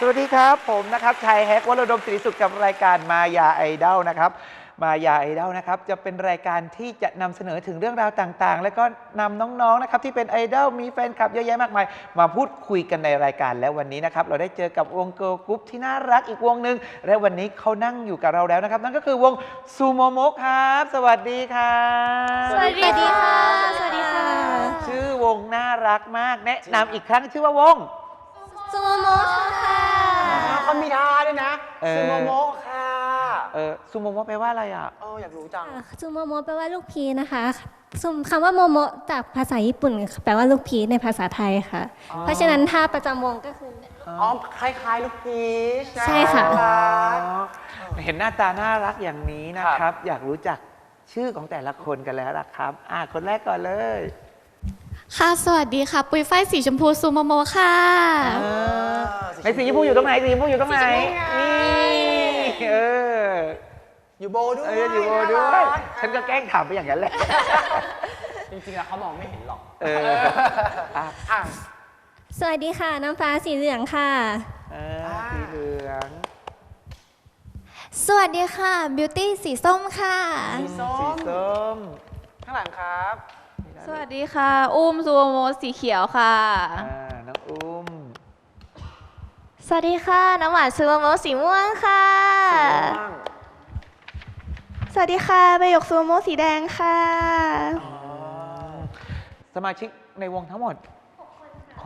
สวัสดีครับ ผมนะครับชัยแฮกวรดมศิริสุขกับรายการมายาไอดอลนะครับ มายาไอดอลนะครับจะเป็นรายการที่จะนำเสนอถึงเรื่องราวต่างๆ แล้วก็นำน้องๆนะครับที่เป็นไอดอลมีแฟนคลับเยอะแยะมากมาย มาพูดคุยกันในรายการแล้ววันนี้นะครับเราได้เจอกับวงเกิร์ลกรุ๊ปที่น่ารักอีกวงหนึ่งและวันนี้เขานั่งอยู่กับเราแล้วนะครับ นั่นก็คือวงซูโมโมครับ สวัสดีครับสวัสดีค่ะ สวัสดีค่ะ ชื่อวงน่ารักมาก แนะนำอีกครั้งชื่อว่าวง ซูโมค่ะเขามีท่าด้วยนะเออ ซูโมโมค่ะเออซูโมโมแปลว่าอะไรอะ เอออยากรู้จัง ซูโมโมแปลว่าลูกพีนะคะซุมคำว่าโมโมจากภาษาญี่ปุ่น แปลว่าลูกพีชในภาษาไทยค่ะเพราะฉะนั้นท่าประจำวงก็คือ อ๋อคล้ายๆ ลูกพีชนใช่ค่ะ น่ารัก เห็นหน้าตาน่ารักอย่างนี้นะคครัรับบอยากรู้จักชื่อของแต่ละคนกันแล้วนะครับ อ่าคนแรกก่อนเลย ค่ะ สวัสดีค่ะ ปุยฝ้ายสีชมพูซูโมโมค่ะเออในสีชมพูอยู่ตรงไหนสีชมพูอยู่ตรงไหนสีชมพูไงนี่เอออยู่โบด้วยเอออยู่โบด้วย ฉันก็แกล้งถามไปอย่างนั้นแหละ จริงๆแล้วเขามองไม่เห็นหรอก เอออะอะสวัสดีค่ะ น้ำฟ้าสีเหลืองค่ะ เออสีเหลือง สวัสดีค่ะ บิวตี้สีส้มค่ะ สีส้สีมส้มข้างหลังครับ สวัสดีค่ะ อุ้มซูโมสีเขียวค่ะ อ่าน้องอุ้มสวัสดีค่ะ น้ำหวานซูโมโมสีม่วงค่ะสีม่วงสวัสดีค่ะใบหยกซูโมโมสีแดงค่ะ สมาชิกในวงทั้งหมด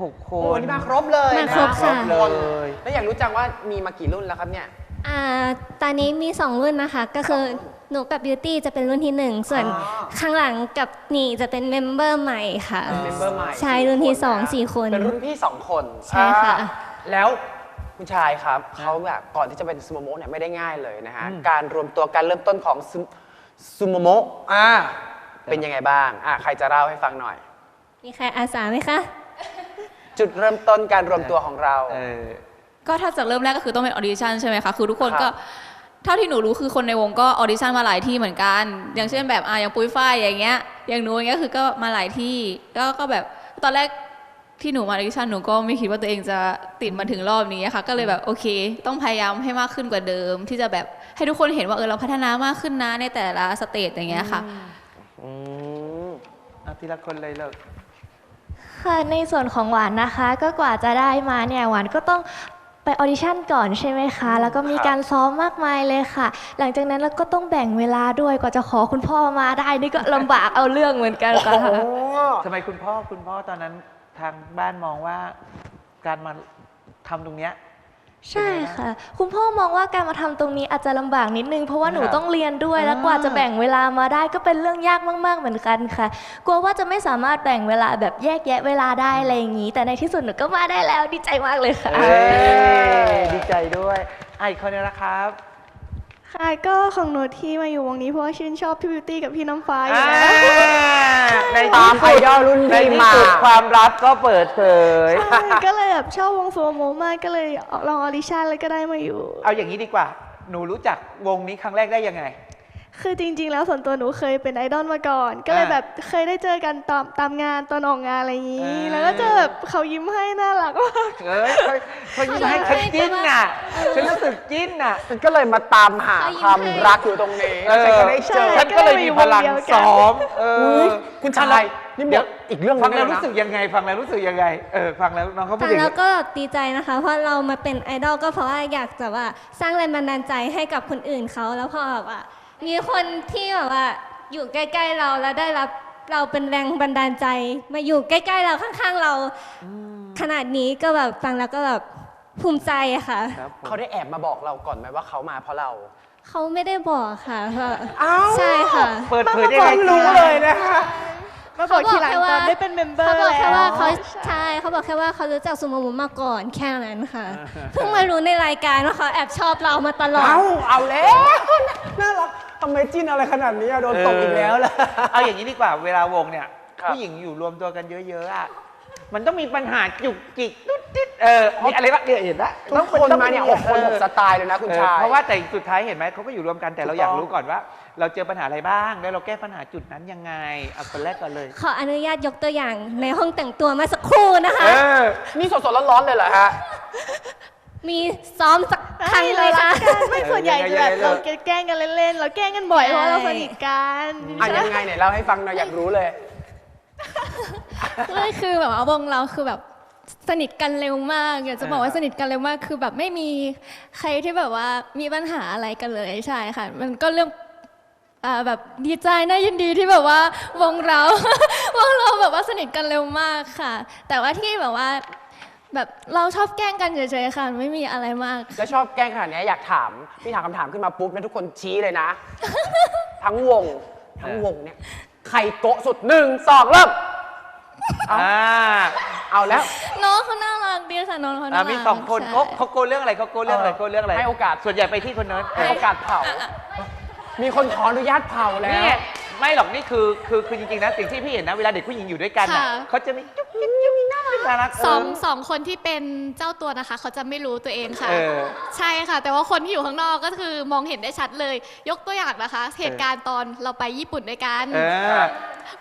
หกคโอ้นนี่มาครบเลยมานะครบค่ะเลย แล้วอยากรู้จังว่ามีมากี่รุ่นแล้วครับเนี่ย อ่าตอนนี้มี2รุ่นนะคะ ก็คือหนูกับบิวตี้จะเป็นรุ่นที่1ส่วนอ๋อ ข้างหลังกับนี่จะเป็นเมมเบอร์ใหม่ค่ะเป็นเมมเบอร์ใหม่ใช่รุ่นที่ะสองสี่คนเป็นรุ่นพี่สองคนใช่ค่ะ อ่าแล้วคุณชายครับเขาแบบก่อนที่จะเป็นซูโมโมเนี่ยไม่ได้ง่ายเลยนะฮะอืมการรวมตัวการเริ่มต้นของซูซูโมโมอ่าเป็นยังไงบ้างอะใครจะเล่าให้ฟังหน่อย มีใครอาสาไหมคะ จุดเริ่มต้นการรวมตัวของเรา เออ ก็ถ้าจากเริ่มแรกก็คือต้องเป็นออดิชั่นใช่ไหมคะคือทุกคนครับก็เท่าที่หนูรู้คือคนในวงก็ออดิชั่นมาหลายที่เหมือนกัน อย่างเช่นแบบอะอย่างปุ้ยฝ้ายอย่างเงี้ยอย่างหนูอย่างเงี้ยคือก็มาหลายที่ก็ก็แบบตอนแรกที่หนูมาออดิชั่นหนูก็ไม่คิดว่าตัวเองจะติดมาถึงรอบนี้ค่ะก็เลยแบบโอเค ต้องพยายามให้มากขึ้นกว่าเดิม ที่จะแบบให้ทุกคนเห็นว่าเออเราพัฒนามากขึ้นนะในแต่ละสเตจอย่างเงี้ยค่ะอืมเอาทีละคนเลยเลยค่ะในส่วนของหวานนะคะ ก็กว่าจะได้มาเนี่ยหวานก็ต้อง ไปออดิชั่นก่อนใช่ไหมคะ แล้วก็มีครับการซ้อมมากมายเลยค่ะ หลังจากนั้นเราก็ต้องแบ่งเวลาด้วยกว่าจะขอคุณพ่อมาได้นี่ก็ลำบากเอาเรื่องเหมือนกันค่ะโอ้ทำไมคุณพ่อคุณพ่อตอนนั้นทางบ้านมองว่าการมาทำตรงเนี้ย ใช่ค่ะ คุณพ่อมองว่าการมาทำตรงนี้อาจจะลำบากนิดนึง เพราะว่าหนูครับต้องเรียนด้วยอ่าแล้วกว่าจะแบ่งเวลามาได้ก็เป็นเรื่องยากมาก ๆ เหมือนกันค่ะ กลัวว่าจะไม่สามารถแบ่งเวลาแบบแยกแยะเวลาได้อะไรอย่างนี้ แต่ในที่สุดหนูก็มาได้แล้วดีใจมากเลยค่ะเอ้ยดีใจด้วยไอะอีกคนนึงนะครับ ค่ะก็ของหนูที่มาอยู่วงนี้เพราะว่าชื่นชอบพี่บิวตี้กับพี่น้ำฟ้าอยู่อ่าแล้วในตามไอดอลรุ่นในพี่ที่มา สุดความลับก็เปิดเผย ใช่ก็เลยแบบชอบวงโซโมมากก็เลยลองออดิชั่นแล้วก็ได้มาอยู่ เอาอย่างนี้ดีกว่า หนูรู้จักวงนี้ครั้งแรกได้ยังไง คือจริง ๆ แล้วส่วนตัวหนูเคยเป็นไอดอลมาก่อน ก็เลยอ่าแบบเคยได้เจอกันตามตามงานตอนออกงานอะไรอย่างนี้อ่าแล้วก็เจอแบบเขายิ้มให้น่ารักมาก เอ้ยเขาเขายิ้มให้ฉันจิ้นน่ะฉันรู้สึกจิ้นน่ะ มันก็เลยมาตามหาความรักอยู่ตรงนี้เออฉันก็ได้เจอ ฉันก็เลยมีพลังซ้อม เอออุ๊ยคุณชายนี่หมดเดี๋ยวอีกเรื่องหนึฟังงแล้วเลยนะรู้สึกยังไง ฟังแล้วรู้สึกยังไง เออ ฟังแล้วน้องเขาพูฟัดงอย่างแล้วนี้ก็ดีใจนะคะ เพราะเรามาเป็นไอดอลก็เพราะว่าอยากจะว่าสร้างแรงบันดาลใจให้กับคนอื่นเขาแล้วพอแบบว่า มีคนที่แบบว่า อยู่ใกล้ ๆ เราแล้วได้รับเราเป็นแรงบันดาลใจ มาอยู่ใกล้ ๆ เราข้าง ๆ เรา ขนาดนี้ก็แบบฟังแล้วก็แบบภูมิใจอะค่ะ ครับผมเขาได้แอบมาบอกเราก่อนไหมว่าเขามาเพราะเรา เขาไม่ได้บอกค่ะเพราะอ้าว ใช่ค่ะ เปิดเผยได้เพิ่ไงงรู้เลยนะคะ มาบอกทีหลังตอนได้เป็นเมมเบอเขาร์บอกแค่แล้วว่าเขาใช่เขาบอกแค่ว่าเขารู้จักซูโมมุมาก่อนแค่นั้นค่ะ เพิ่งมารู้ในรายการว่าเขาแอบชอบเรามาตลอด เอาเอาแล้ว น่ารัก ทำไมจิ้นอะไรขนาดนี้อะโดนตกอีกแล้วล่ะ เอาอย่างนี้ดีกว่าเวลาวงเนี่ย ครับผู้หญิงอยู่รวมตัวกันเยอะๆอะมันต้องมีปัญหาจุกจิกนุดดิดเออมีอะไรบ้างเนี่ยเห็นปะทุกคนมาเนี่ยหกคนหกสไตล์เลยนะคุณเออชาย เพราะว่าแต่สุดท้ายเห็นไหมเขาก็อยู่รวมกันแต่เราถูกอยากต้องรู้ก่อนว่า เราเจอปัญหาอะไรบ้าง แล้วเราแก้ปัญหาจุดนั้นยังไงเอาคนแรกก่อนเลยขออนุญาตยกตัวอย่างในห้องแต่งตัวมาสักครู่นะคะ เออ นี่สดๆร้อนๆเลยเหรอฮะ มีซ้อมสัก ครั้งเลยค่ะไม่ส่วนใหญ่เออจะแบบยังไงเรายังไงแกล้งกันเล่นๆเราแกล้งกันบ่อยเพราะว่าเราใช่สนิทกันอะยังไงเนี่ยเล่าให้ฟังหน่อยอยากรู้เลยไม่คือแบบว่าวงเราคือแบบสนิทกันเร็วมากอยากจะบอกว่าสนิทกันเร็วมากคือแบบไม่มีใครที่แบบว่ามีปัญหาอะไรกันเลยใช่ค่ะ มันก็เรื่องอ่าแบบดีใจน่ายินดีที่แบบว่าวงเราวงเราแบบว่าสนิทกันเร็วมากค่ะ แต่ว่าที่แบบว่า แบบเราชอบแกล้งกันเฉยๆค่ะ ไม่มีอะไรมาก แล้วชอบแกล้งขนาดเนี้ยอยากถาม พี่ถามคำถามขึ้นมาปุ๊บเนี่ยทุกคนชี้เลยนะ ทั้งวง ทั้งวงเนี่ยใครโกะสุดหนึ่งสองเริ่ม อ่าเอาแล้ว น้องเขาน่ารักดีค่ะน้องเขาอ่าน่ารักมีสองคนใช่ เขาเขาโกนเรื่องอะไรเขาโกนเรื่องอะไรเออโกนเรื่องอะไรให้โอกาส ส่วนใหญ่ไปที่คนนั้นให้โอกาสเผา มีคนขออนุญาตเผาแล้นี่ว ไงไม่หรอกนี่คือคือคือจริงๆนะสิ่งที่พี่เห็นนะเวลาเด็กผู้หญิงอยู่ด้วยกันอะค่ะ เขาจะมีจุ๊บจิ๊บจุ๊บ น่ารักน่ารักสองเสองคนที่เป็นเจ้าตัวนะคะ เขาจะไม่รู้ตัวเองค่ะ เออ ใช่ค่ะ แต่ว่าคนที่อยู่ข้างนอกก็คือมองเห็นได้ชัดเลย ยกตัวอย่างนะคะ เหตุการณ์ตอนเราไปญี่ปุ่นด้วยกัน เออ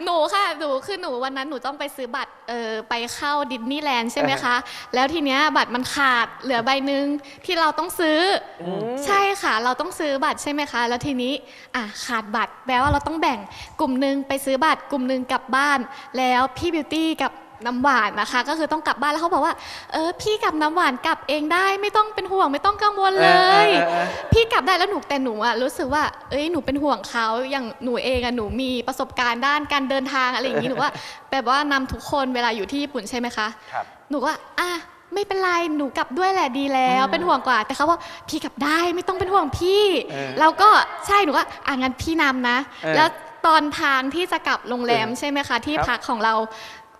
หนูค่ะหนูคือหนูวันนั้นหนูต้องไปซื้อบัตรเออไปเข้าดิสนีย์แลนด์ใช่ไหมคะ แล้วทีเนี้ยบัตรมันขาดเหลือใบหนึ่งที่เราต้องซื้ออใช่ค่ะ เราต้องซื้อบัตรใช่ไหมคะ แล้วทีนี้อะขาดบัตรแปลว่าเราต้องแบ่งกลุ่มหนึ่งไปซื้อบัตรกลุ่มหนึ่งกลับบ้าน แล้วพี่บิวตี้กับ น้ำหวานนะคะ ก็คือต้องกลับบ้านแล้วเขาบอกว่า เออ พี่กับน้ำหวานกลับเองได้ ไม่ต้องเป็นห่วงไม่ต้องกังวลเลย เออเออเออ พี่กลับได้แล้วหนูแต่หนูอะรู้สึกว่า เอ้ยหนูเป็นห่วงเขาอย่างหนูเองอะหนูมีประสบการณ์ด้านการเดินทางอะไรอย่างนี้หนูว่าแบบว่านำทุกคนเวลาอยู่ที่ญี่ปุ่นใช่ไหมคะ ครับ หนูว่าอะไม่เป็นไร หนูกลับด้วยแหละดีแล้ว เป็นห่วงกว่า แต่เขาว่าพี่กลับได้ไม่ต้องเป็นห่วงพี่ เออแล้วก็ใช่หนูว่าอะงั้นพี่นำนะ เออแล้วตอนทางที่จะกลับโรงแรมเออใช่ไหมคะ ที่ครับพักของเรา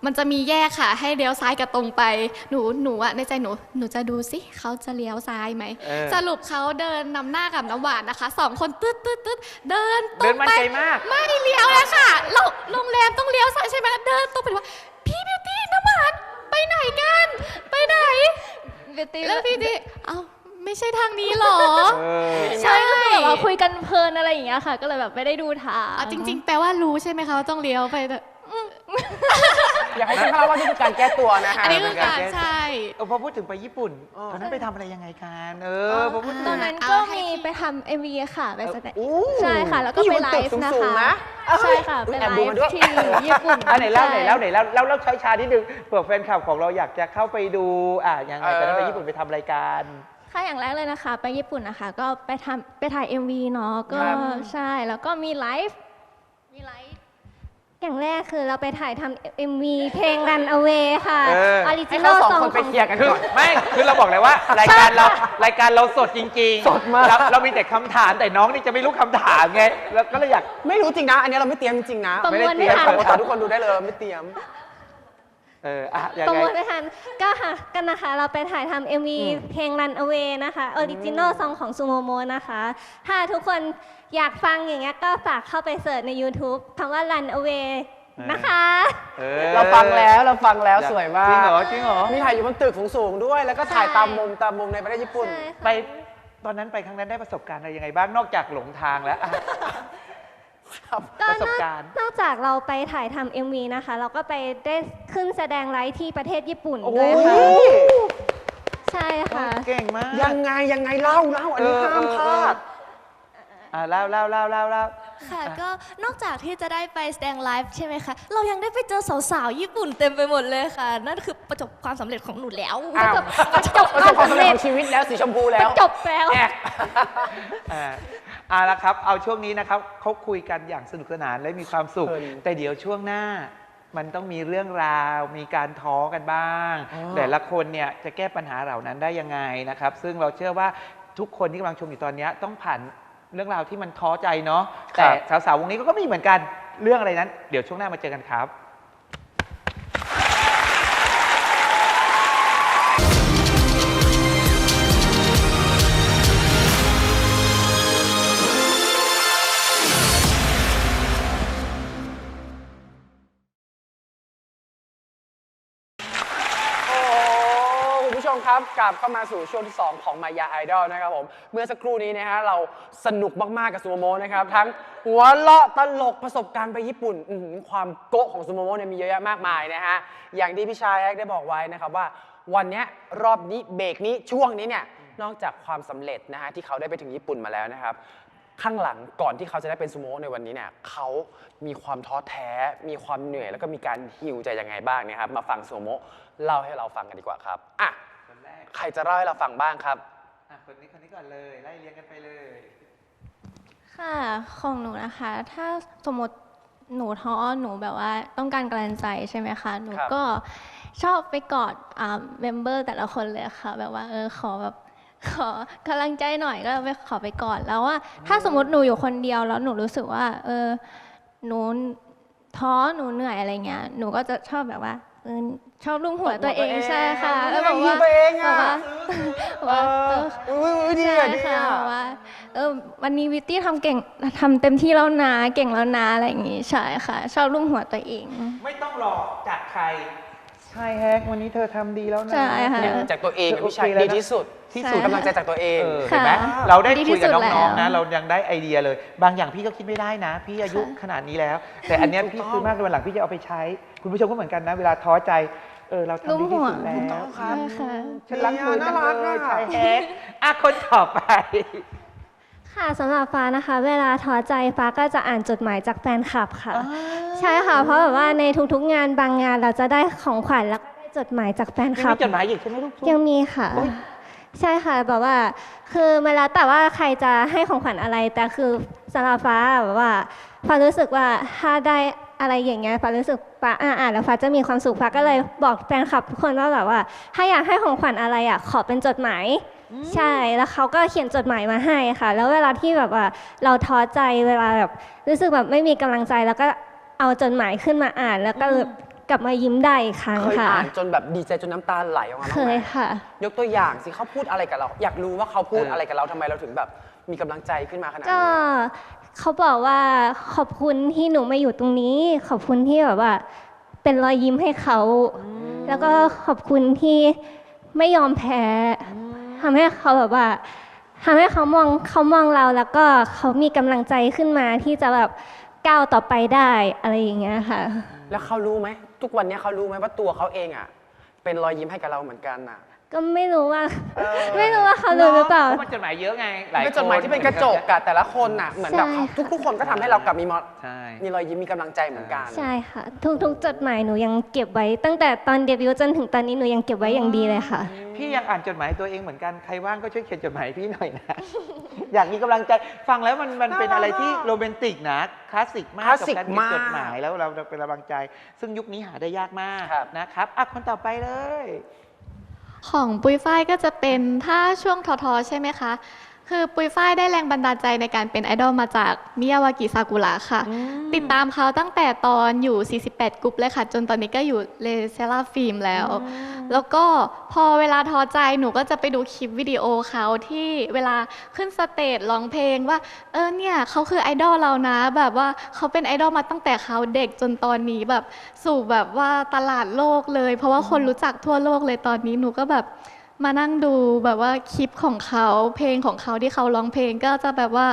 มันจะมีแยกค่ะ ให้เลี้ยวซ้ายกับตรงไป หนูหนูอะในใจหนูหนูจะดูสิเขาจะเลี้ยวซ้ายไหมเออ สรุปเขาเดินนำหน้ากับน้ำหวานนะคะสองคนตืดตืดตืดเดินตรเดิงนมั่นไปใจมาก ไม่เลี้ยวเลยค่ะเราโรงแรมต้องเลี้ยวซ้ายใช่ไหมเดินตรงไปว่า พี่บิวตี้น้ำหวานไปไหนกัน ไปไหน บิวตี้แล้วพี่ดิเอ้าไม่ใช่ทางนี้หรอ เออ ใช่ก็คือแบบว่าคุยกันเพลินอะไรอย่างเงี้ยค่ะ ก็เลยแบบไม่ได้ดูทาง อะจริง ๆ แปลว่ารู้ใช่ไหมคะว่าต้องเลี้ยวไปแต่ อยากให้ท่านเล่าว่านี่คือการแก้ตัวนะฮะอันนี้คือเป็นกาการรแก้ใช่ เออพอพูดถึงไปญี่ปุ่นเออตอนนั้นไปทำอะไรยังไงกันเออพอพูดถึงตอนนั้นเอาก็ให้มีพี่ไปทำเอ็มวีค่ะไปแสดงอู้ใช่ค่ะ แล้วก็พี่อยู่ไปบนไลตึกฟ์นะสูงคะๆนะใช่ค่ะอุ๊ไปยไลแอบดูมาฟ์ด้วยที่ญี่ปุ่นอันไหนเล่าไหนใช่เล่าไหนเล่าเล่าเล่าช้าๆนิดนึงเผื่อแฟนคลับของเราอยากจะเข้าไปดูอะยังไงตอนนั้นไปญี่ปุ่นไปทำรายการค่ะอย่างแรกเลยนะคะ ไปญี่ปุ่นนะคะ ก็ไปทำไปถ่าย MV เนาะก็ครับใช่แล้วก็มีไลฟ์มีไลฟ์ อย่างแรกคือเราไปถ่ายทำ MV เพลง Run Away ค่ะเอออ อริให้จินอเขาลสองสองคนขไปองเคลียร์กันคือก่อน ไม่คือเราบอกเลยว่ารายการเรารายการเราสดจริงๆสดมาก เราเรามีแต่คำถามแต่น้องนี่จะไม่รู้คำถามไงแล้วก็เลยอยาก ไม่รู้จริงนะ อันนี้เราไม่เตรียมจริงนะประมวลไม่ไม่ได้ทันเตรียมแต่ทุกคนดูได้เลยเราไม่เตรียม เอออะยังประไง มวลไม่ทันก็ค่ะกันนะคะ เราไปถ่ายทำ MV เพลง Run Away นะคะ ออริจินอลซองของซูโมโมนะคะ ถ้าทุกคนอยากฟังอย่างเงี้ยก็ฝากเข้าไปเสิร์ชใน YouTube คำว่า Run Away นะคะ ออเราฟังแล้วเราฟังแล้วสวยมากจริงเหรอจริงเหรอมีถ่ายอยู่บนตึกสูงๆด้วย แล้วก็ถ่ายใช่ ตามมุมตามมุมในประเทศญี่ปุ่น ใช่ค่ะ ไปตอนนั้นไปครั้งนั้นได้ประสบการณ์อะไรยังไงบ้างนอกจากหลงทางแล้วอะ ก็ประสบนอกการณ์ นอกจากเราไปถ่ายทำ MV นะคะ เราก็ไปได้ขึ้นแสดงไลฟ์ที่ประเทศญี่ปุ่นโอ้ด้วยค่ะยใช่ค่ะ เก่งมากยังไงยังไงเล่าเล่าอันนี้เออห้ามพลาด อะเล่าเล่าเล่าเล่าเล่าค่ะ ก็นอกจากที่จะได้ไปแสดงไลฟ์ใช่ไหมคะ เรายังได้ไปเจอสาวๆ ญี่ปุ่นเต็มไปหมดเลยค่ะ นั่นคือประสบความสำเร็จของหนูแล้ว อ้าวประจบประสบความสำเร็จของชีวิตแล้วสีชมพูแล้วจบแล้ว แอกอ่า เอาละครับ เอาช่วงนี้นะครับเขาคุยกันอย่างสนุกสนานและมีความสุขเพลินแต่เดี๋ยวช่วงหน้ามันต้องมีเรื่องราว มีการท้อกันบ้างอ๋อแต่ละคนเนี่ยจะแก้ปัญหาเหล่านั้นได้ยังไงนะครับ ซึ่งเราเชื่อว่าทุกคนที่กำลังชมอยู่ตอนเนี้ยต้องผ่านเรื่องราวที่มันท้อใจเนาะแต่สาวๆวงนี้ก็มีเหมือนกันเรื่องอะไรนั้น เดี๋ยวช่วงหน้ามาเจอกันครับ กลับเข้ามาสู่ช่วงที่ 2 ของมายาไอดอลนะครับผม เมื่อสักครู่นี้นะฮะเราสนุกมากๆกับซูโมโมนะครับ ทั้งหัวเราะตลกประสบการณ์ไปญี่ปุ่นอื้อหือความโกะของซูโมโมเนี่ยมีเยอะแยะมากมายนะฮะ อย่างที่พี่ชายแอกได้บอกไว้นะครับว่า วันเนี้ยรอบนี้เบรกนี้ช่วงนี้เนี่ยนอกจากความสำเร็จนะฮะที่เขาได้ไปถึงญี่ปุ่นมาแล้วนะครับ ข้างหลังก่อนที่เขาจะได้เป็นซูโม่ในวันนี้เนี่ยเขามีความท้อแท้ มีความเหนื่อย แล้วก็มีการฮิวใจยังไงบ้างเนะครับมาฟังซูโม่เล่าให้เราฟังกันดีกว่าครับอะ ใครจะเล่าให้เราฟังบ้างครับ อะคนนี้คนนี้ก่อนเลยไล่เรียงกันไปเลยค่ะ ของหนูนะคะ ถ้าสมมติหนูท้อหนูแบบว่าต้องการกำลังใจใช่ไหมคะ หนูครับ ก็ชอบไปกอดอ่าเมมเบอร์แต่ละคนเลยค่ะ แบบว่าเออขอแบบขอกำลังใจหน่อยก็ไปขอไปกอดแล้วว่า ถ้าสมมติหนูอยู่คนเดียวแล้วหนูรู้สึกว่า เออหนูท้อหนูเหนื่อยอะไรเงี้ยหนูก็จะชอบแบบว่า เออชอบลุมหัวตัวเองใช่ค่ะ แล้วแบบว่าตัวเองแบอะบว่าว่าเอออุ้ยอุ้ยดีใช่อะดีค่ะอะว่าเออวันนี้วิตตี้ทำเก่งทำเต็มที่แล้วนะเก่งแล้วนะอะไรอย่างงี้ใช่ค่ะ ชอบรุ่มหัวตัวเอง ไม่ต้องรอจากใคร ใช่แฮกวันนี้เธอทำดีแล้วนะ ใช่ค่ะ เนี่ยจากตัวเองอะพี่ชัยโอเคแล้วดีนะที่สุดที่ใช่สุดกำลังใจจากตัวเองเออเห็นไหมค่ะเราได้ดีที่คุยกับสุดน้องๆแล้นะวเรายังได้ไอเดียเลย บางอย่างพี่ก็คิดไม่ได้นะ พี่อายุขนาดนี้แล้ว แต่อันเนี้ยถูกพี่ต้องซื้อมากเลยวันหลังพี่จะเอาไปใช้ คุณผู้ชมก็เหมือนกันนะ เวลาท้อใจเออเราทำดีที่สุดแล้รุ่มหัววใช่ค่ะ ฉันรักเธอจังน่ารักเลยอะชายแฮกอะคนต่อไป ค่ะสำหรับฟ้านะคะ เวลาท้อใจฟ้าก็จะอ่านจดหมายจากแฟนคลับค่ะ ใช่ค่ะ เพราะแบบว่าในทุกๆงานบางงานเราจะได้ของขวัญแล้วก็ได้จดหมายจากแฟนยังคลับ มีจดหมายอีกใช่ไหมลูก ยังมีค่ะใช่ค่ะแบบว่า คือมันแล้วแต่ว่าใครจะให้ของขวัญอะไร แต่คือสำหรับฟ้าแบบว่าฟ้ารู้สึกว่าถ้าได้อะไรอย่างเงี้ยฟ้ารู้สึกฟ้าอ่าอ่านแล้วฟ้าจะมีความสุขฟ้าก็เลยบอกแฟนคลับทุกคนว่าแบบว่า ถ้าอยากให้ของขวัญอะไรอะขอเป็นจดหมาย ใช่แล้วเขาก็เขียนจดหมายมาให้ค่ะ แล้วเวลาที่แบบว่าเราท้อใจเวลาแบบรู้สึกแบบไม่มีกำลังใจแล้วก็ เอาจดหมายขึ้นมาอ่านแล้วก็กลับมายิ้มได้อีกครั้งเคยค่ะ อ่านจนแบบดีใจจนน้ำตาไหลออกมาบ้างเคไหมยค่ะ ยกตัวอย่างสิเขาพูดอะไรกับเรา อยากรู้ว่าเขาพูดเออออะไรกับเราทำไมเราถึงแบบมีกำลังใจขึ้นมาขนาดก็นี้เขาบอกว่าขอบคุณที่หนูมาอยู่ตรงนี้ ขอบคุณที่แบบว่า เป็นรอยยิ้มให้เขา แล้วก็ขอบคุณที่ไม่ยอมแพ้ทำให้เขาแบบว่าทำให้เขามองเขามองเราแล้วก็เขามีกำลังใจขึ้นมาที่จะแบบ ก้าวต่อไปได้อะไรอย่างเงี้ยค่ะ แล้วเขารู้ไหมทุกวันนี้เขารู้ไหมว่าตัวเขาเองอะ เป็นรอยยิ้มให้กับเราเหมือนกันอะ ก็ไม่รู้ว่าไม่รู้ว่าเขารู้หรือเปล่า เพราะมันจดหมายเยอะไงหลายเป็นจดหมายที่เป็นกระจกอะแต่ละคนน่ะเหมือนแบบใช่ ทุกทุกๆคนก็ทำให้เรากลับมีมอใช่ มีรอยยิ้มมีกำลังใจเหมือนกัน ใช่ค่ะ ทุกๆจดหมายหนูยังเก็บไว้ ตั้งแต่ตอนเดบิวต์จนถึงตอนนี้หนูยังเก็บไว้อย่างดีเลยค่ะ พี่ยังอ่านจดหมายตัวเองเหมือนกัน ใครว่างก็ช่วยเขียนจดหมายให้พี่หน่อยนะ อยากมีกำลังใจ ฟังแล้วมันมันเป็นอะไรที่โรแมนติกนะ คลาสสิกมากคลาสสิกกับการเขียนมากจดหมายแล้วเราเป็นกำลังใจ ซึ่งยุคนี้หาได้ยากมากครับ นะครับอะคนต่อไปเลย ของปุ้ยฝ้ายก็จะเป็นถ้าช่วงท้อใช่ไหมคะ คือปุยฝ้ายได้แรงบันดาลใจในการเป็นไอดอลมาจากมิยาวากิซากุระค่ะ ติดตามเขาตั้งแต่ตอนอยู่ 48 กรุ๊ปเลยค่ะ จนตอนนี้ก็อยู่เลเซราฟิล์มแล้ว แล้วก็พอเวลาท้อใจหนูก็จะไปดูคลิปวิดีโอเขาที่เวลาขึ้นสเตจร้องเพลงว่า เออเนี่ยเขาคือไอดอลเรานะ แบบว่าเขาเป็นไอดอลมาตั้งแต่เขาเด็กจนตอนนี้แบบสู่แบบว่าตลาดโลกเลย เพราะว่าคนรู้จักทั่วโลกเลยตอนนี้หนูก็แบบ มานั่งดูแบบว่าคลิปของเขาเพลงของเขาที่เขาร้องเพลงก็จะแบบว่า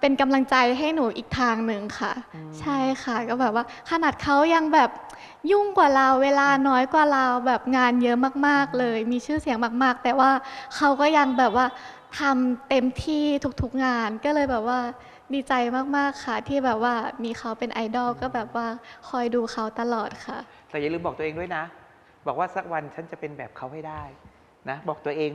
เป็นกำลังใจให้หนูอีกทางหนึ่งค่ะ ใช่ค่ะก็แบบว่าขนาดเขายังแบบยุ่งกว่าเราเวลาน้อยกว่าเราแบบงานเยอะมากๆเลย มีชื่อเสียงมาก ๆ แต่ว่าเขาก็ยังแบบว่าทำเต็มที่ทุกๆงานก็เลยแบบว่าดีใจมากๆค่ะ ที่แบบว่ามีเขาเป็นไอดอลก็แบบว่าคอยดูเขาตลอดค่ะ แต่อย่าลืมบอกตัวเองด้วยนะ บอกว่าสักวันฉันจะเป็นแบบเขาให้ได้ นะบอกตัวเอง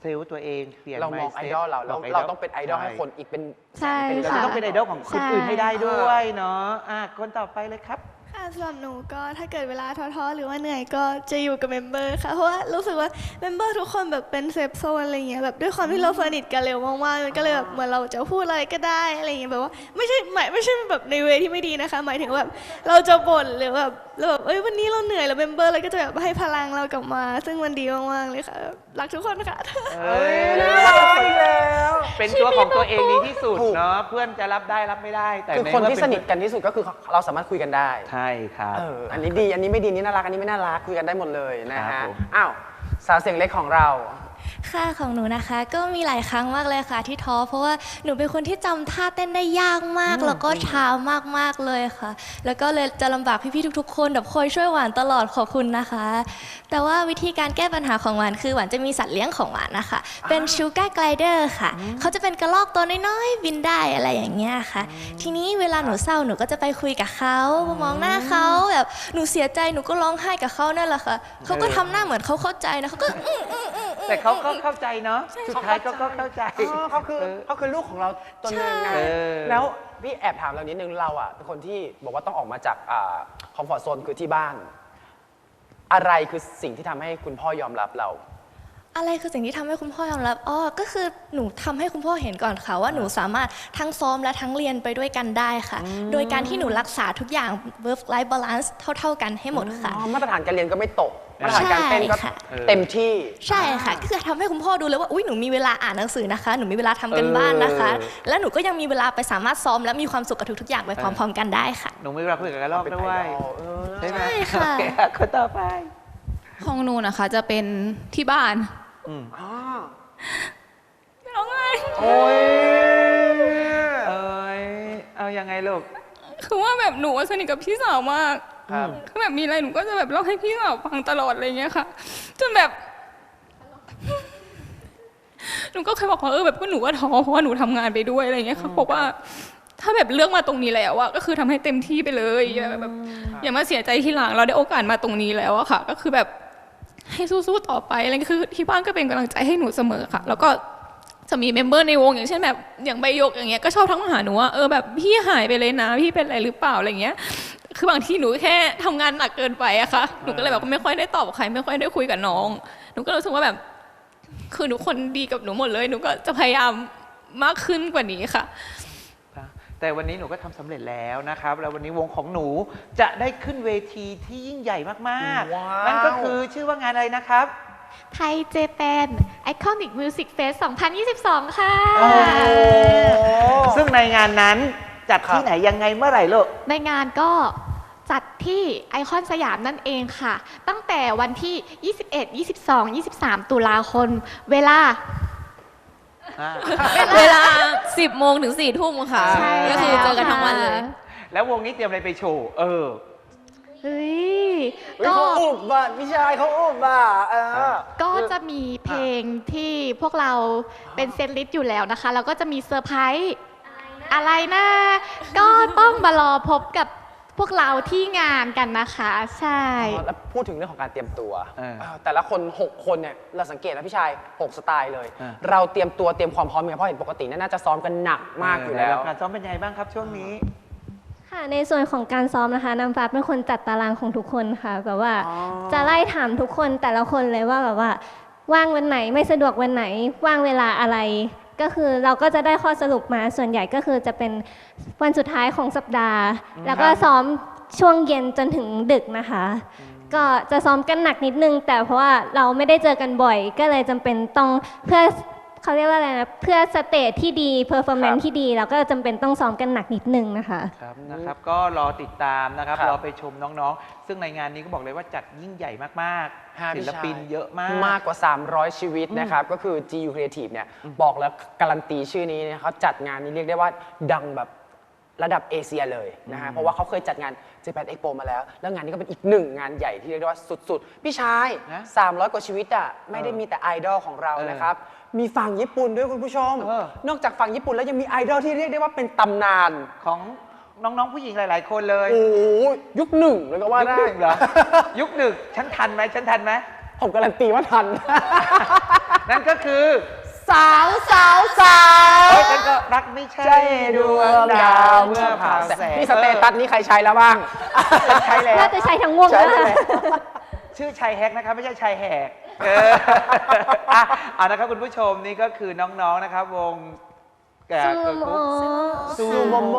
เซลล์ตัวเองเปลี่ยน เรามอง mindset ไอดอลเราเราบก เราต้องเป็นไอดอลให้คนอีกเป็นแสใช่นเป็นเราล้าจะนต้องเป็นไอดอลของคนใช่อื่นให้ได้ด้วยเนาะอะคนต่อไปเลยครับ ค่ะสำหรับหนูก็ถ้าเกิดเวลาท้อๆ หรือว่าเหนื่อยก็จะอยู่กับเมมเบอร์ค่ะ เพราะว่ารู้สึกว่าเมมเบอร์ทุกคนแบบเป็นเซฟโซนอะไรเงี้ยแบบด้วยความที่เราสนิทกันเร็วมากๆมันก็เลยแบบเหมือนเราจะพูดอะไรก็ได้อะไรเงี้ยแบบว่าไม่ใช่หมายไม่ใช่แบบในเวที่ไม่ดีนะคะ หมายถึงแบบเราจะบ่นหรือแบบเราแบบเอ้ยวันนี้เราเหนื่อยแล้วเมมเบอร์เราก็จะแบบให้พลังเรากลับมา ซึ่งมันดีมากๆเลยค่ะรักทุกคนค่ะเอ้ยเป็นตัวของตัวเองดีที่สุดเนาะเพื่อนจะรับได้รับไม่ได้ แต่คือใคนเมื่ที่เป็สนิทกันที่สุดก็คือเราสามารถคุยกันได้ ใช่ครับ เอออันนี้ดี อันนี้ไม่ดี อันนี้น่ารัก อันนี้ไม่น่ารัก คุยกันได้หมดเลยนะครัฮะ บผม อ้าว สาวเสียงเล็กของเรา ค่ะของหนูนะคะ ก็มีหลายครั้งมากเลยค่ะ ที่ท้อเพราะว่าหนูเป็นคนที่จำท่าเต้นได้ยากมาก แล้วก็ช้ามากๆเลยค่ะ แล้วก็เลยจะลำบากพี่ๆทุกๆ คนแบบคอยช่วยหวานตลอดขอบคุณนะคะ แต่ว่าวิธีการแก้ปัญหาของหวานคือหวานจะมีสัตว์เลี้ยงของหวานนะคะ เป็นชูการ์ไกลเดอร์ค่ะ เขาจะเป็นกระรอกตัวน้อยๆบินได้อะไรอย่างเงี้ยค่ะ ทีนี้เวลาหนูเศร้าหนูก็จะไปคุยกับเขามองหน้าเขาแบบหนูเสียใจหนูก็ร้องไห้กับเขานั่นแหละค่ะเขาก็ทำหน้าเหมือนเขาเข้าใจนะเขาก็อืมอืมอืมอืม แต่เขาก็เข้าใจเนาะสุดท้ายก็ก็เข้าใจอ๋อเขาคือเขาคือลูกของเราตัวหนึงไงเออแล้วพี่แอบถามเรานิดนึงเราอะเป็นคนที่บอกว่าต้องออกมาจากคอมฟอร์ทโซนคือที่บ้าน อะไรคือสิ่งที่ทำให้คุณพ่อยอมรับเรา อะไรคือสิ่งที่ทำให้คุณพ่อยอมรับอ๋อก็คือหนูทำให้คุณพ่อเห็นก่อนค่ะว่าหนูสามารถทั้งซ้อมและทั้งเรียนไปด้วยกันได้ค่ะ โดยการที่หนูรักษาทุกอย่าง work life balance เท่า ๆ กันให้หมดค่ะ อ๋อมาตรฐานการเรียนก็ไม่ตก มาตรฐานการเต้นก็ใช่ค่ะ เต็มที่ ใช่ค่ะก็คือทำให้คุณพ่อดูเลยว่าอุ้ยหนูมีเวลาอ่านหนังสือนะคะ หนูมีเวลาทำกันบ้านนะคะ เออ และหนูก็ยังมีเวลาไปสามารถซ้อมและมีความสุขกับทุกๆอย่างไปพร้อม ๆ กันได้ค่ะ หนูมีเวลาคุยกับกระรอกเป็นด้ไอวยดอลเออใช่ไหมใช่ค่ะ โอเคนต่อไปของหนูนะคะจะเป็นที่บ้านอืมอ๋อร้องไห้โอ้ยเอ้ยเอายังไงลูก คือว่าแบบหนูอะสนิทกับพี่สาวมาก ครับ คือแบบมีอะไรหนูก็จะแบบเล่าให้พี่สาวฟังตลอดอะไรเงี้ยค่ะ จนแบบ หนูก็เคยบอกว่าเออแบบก็หนูก็ท้อเพราะว่าหนูทำงานไปด้วยอะไรเงี้ยค่ะบอกว่า ถ้าแบบเลือกมาตรงนี้แล้วอะก็คือทำให้เต็มที่ไปเลยอย่าแบบ อย่ามาเสียใจทีหลังเราได้โอกาสมาตรงนี้แล้วอะค่ะ ก็คือแบบให้สู้ๆต่อไปอะไรเงี้ยคือที่บ้านก็เป็นกำลังใจให้หนูเสมอค่ะ แล้วก็จะมีเมมเบอร์ในวงอย่างเช่นแบบอย่างใบยกอย่างเงี้ยก็ชอบทักมาหาหนูว่าเออแบบพี่หายไปเลยนะพี่เป็นอะไรหรือเปล่าอะไรเงี้ย คือบางทีหนูแค่ทำงานหนักเกินไปอะค่ะหนูก็เลยแบบไม่ค่อยได้ตอบใคร ไม่ค่อยได้คุยกับน้อง หนูก็รู้สึกว่าแบบ คือทุกคนดีกับหนูหมดเลย หนูก็จะพยายามมากขึ้นกว่านี้ค่ะ แต่วันนี้หนูก็ทำสำเร็จแล้วนะครับ แล้ววันนี้วงของหนูจะได้ขึ้นเวทีที่ยิ่งใหญ่มากว้าวๆนั่นก็คือชื่อว่างานอะไรนะครับไทยเจแปนไอคอนิกมิวสิกเฟส2022 ค่ะโอ้ซึ่งในงานนั้น จัดที่ไหนยังไงเมื่อไหร่ลูก ในงานก็จัดที่ไอคอนสยามนั่นเองค่ะ ตั้งแต่วันที่ 21 22 23 ตุลาคมเวลา เวลา 10 โมงถึง 4 ทุ่มค่ะ ใช่ก็คือเจอกันทั้งวันเลย แล้ววงนี้เตรียมอะไรไปโชว์ เออ เฮ้ยเฮ้ยก็เขาอุบอะพี่ชายเขาอุบอะเออ ก็จะมีเพลงที่พวกเราเป็นเซตลิสต์อยู่แล้วนะคะ แล้วก็จะมีเซอร์ไพรส์ อะไรนะ ก็ต้องมารอพบกับพวกเราที่งานกันนะคะ ใช่ แล้วพูดถึงเรื่องของการเตรียมตัวเออเออแต่ละคน 6 คนเนี่ยเราสังเกตนะพี่ชาย 6 สไตล์เลย เออ เราเตรียมตัวเตรียมความพร้อมยังไงเพราะเห็นปกติเนี่ยน่าจะซ้อมกันหนักมากอยู่แล้ว การซ้อมเป็นยังไงบ้างครับช่วงนี้ ค่ะในส่วนของการซ้อมนะคะน้ำฟ้าเป็นคนจัดตารางของทุกคนค่ะแบบว่าอ๋อ จะไล่ถามทุกคนแต่ละคนเลยว่าแบบว่า ว่างวันไหนไม่สะดวกวันไหน ว่างเวลาอะไร ก็คือเราก็จะได้ข้อสรุปมาส่วนใหญ่ก็คือจะเป็นวันสุดท้ายของสัปดาห์ แล้วก็ซ้อมช่วงเย็นจนถึงดึกนะคะ ก็จะซ้อมกันหนักนิดนึง แต่เพราะว่าเราไม่ได้เจอกันบ่อย ก็เลยจำเป็นต้องเพื่อเขาเรียกว่าอะไรนะเพื่อสเตจที่ดีเพอร์ฟอร์แมนครับซ์ที่ดีเราก็จำเป็นต้องซ้อมกันหนักนิดนึงนะคะ ครับนะครับ ก็รอติดตามนะครับครับรอไปชมน้องๆ ซึ่งในงานนี้ก็บอกเลยว่าจัดยิ่งใหญ่มากห้าๆศิพี่ลชายปินเยอะมาก มากกว่า 300 ชีวิตนะครับ ก็คือ GU Creative เนี่ยบอกแล้วการันตีชื่อนี้เนี่ยเขาจัดงานนี้เรียกได้ว่าดังแบบระดับเอเชียเลยนะฮะ เพราะว่าเขาเคยจัดงาน Japan Expo มาแล้ว แล้วงานนี้ก็เป็นอีกหนึ่งงานใหญ่ที่เรียกได้ว่าสุดๆ พี่ชาย นะ300 กว่าชีวิตอะไม่ได้มีแต่ไอดอลของเราเออนะครับ มีฝั่งญี่ปุ่นด้วยคุณผู้ชม เออ นอกจากฝั่งญี่ปุ่นแล้วยังมีไอดอลที่เรียกได้ว่าเป็นตำนาน ของ น้องๆผู้หญิงหลาย ๆ คนเลย โอ้โหยุคหนึ่งเลยก็ว่ายุคได้ หนึ่งเหรอ ยุคหนึ่งฉันทันไหมฉันทันไหม ผมการันตีว่าทัน นั่นก็คือสาวสาวสาวเอ้ยฉันก็รักไม่ใช่ดวงดาวเมื่อผ่าแสงพี่สเตตัสนี้ใครใช้แล้วบ้าง ฉันใช้แล้ว น่าจะใช้ทั้งวงใช้แล้วแล้วค่ะชื่อชายแฮกนะครับไม่ใช่ชายแหกเอออะเอานะครับคุณผู้ชมนี่ก็คือน้องๆนะครับ วง แก่ซูโม่ซูโมโม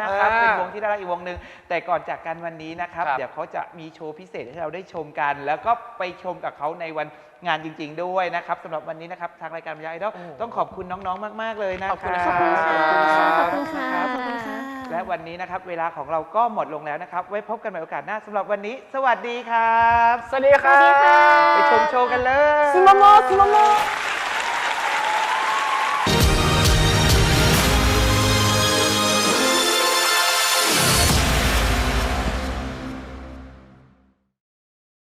นะครับอ่าเป็นวงที่น่ารักอีกวงหนึ่งแต่ก่อนจากกันวันนี้นะครับ ครับ เดี๋ยวเขาจะมีโชว์พิเศษให้เราได้ชมกัน แล้วก็ไปชมกับเขาในวันงานจริง ๆ ด้วยนะครับสำหรับวันนี้นะครับทางรายการบรรยายไอดอลต้องขอบคุณน้องๆมาก ๆเลยนะขอบคุณรัครับ ขอบคุณค่ะรับขอบคุณค่ะ และวันนี้นะครับ เวลาของเราก็หมดลงแล้วนะครับ ไว้พบกันใหม่โอกาสหน้าสำหรับวันนี้ สวัสดีครับ สวัสดีครับ ไปชมโชว์กันเลย ซูโมโมซูโมโม